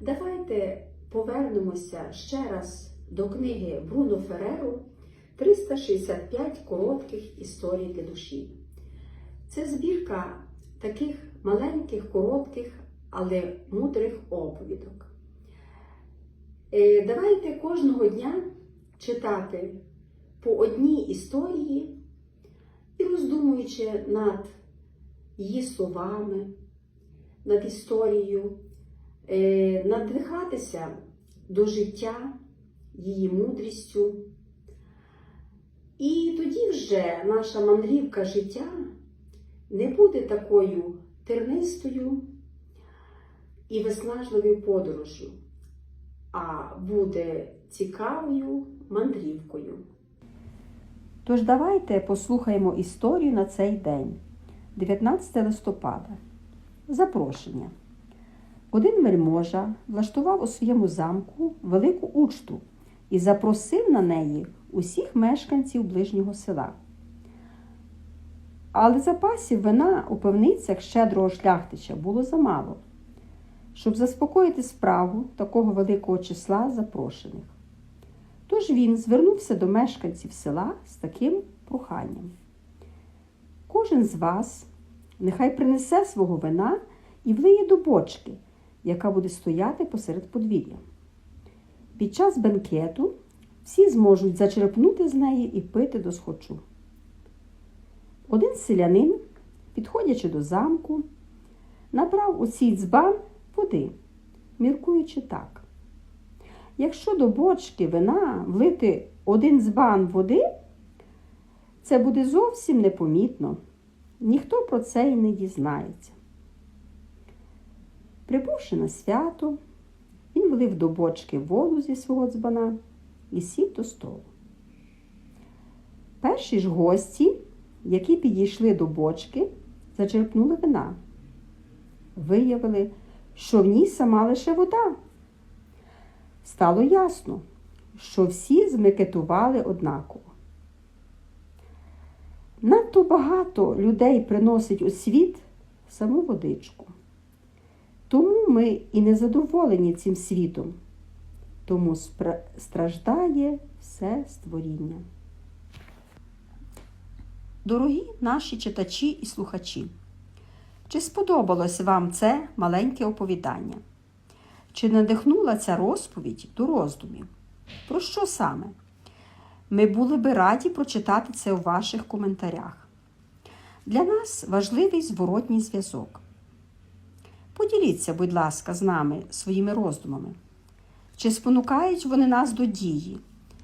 Давайте повернемося ще раз до книги Бруно Фереру 365 коротких історій для душі. Це збірка таких маленьких, коротких, але мудрих оповідок. Е, Давайте кожного дня читати по одній історії і роздумуючи над її словами, над історією, надихатися до життя, її мудрістю. І тоді вже наша мандрівка життя не буде такою тернистою і виснажливою подорожю, а буде цікавою мандрівкою. Тож давайте послухаємо історію на цей день, 19 листопада. Запрошення. Один вельможа влаштував у своєму замку велику учту і запросив на неї усіх мешканців ближнього села. Але запасів вина у пивницях щедрого шляхтича було замало, щоб заспокоїти справу такого великого числа запрошених. Тож він звернувся до мешканців села з таким проханням. Кожен з вас нехай принесе свого вина і влиє до бочки, яка буде стояти посеред подвір'я. Під час бенкету всі зможуть зачерпнути з неї і пити до схочу. Один селянин, підходячи до замку, набрав у цій дзбан води, міркуючи так. Якщо до бочки вина влити один збан води, це буде зовсім непомітно. Ніхто про це й не дізнається. Прибувши на свято, він влив до бочки воду зі свого дзбана і сів до столу. Перші ж гості, які підійшли до бочки, зачерпнули вина. Виявили, що в ній сама лише вода. Стало ясно, що всі змикетували однаково. Надто багато людей приносить у світ саму водичку. Тому ми і не задоволені цим світом, тому страждає все створіння. Дорогі наші читачі і слухачі, чи сподобалось вам це маленьке оповідання? Чи надихнула ця розповідь до роздумів? Про що саме? Ми були би раді прочитати це у ваших коментарях. Для нас важливий зворотній зв'язок. Поділіться, будь ласка, з нами своїми роздумами. Чи спонукають вони нас до дії,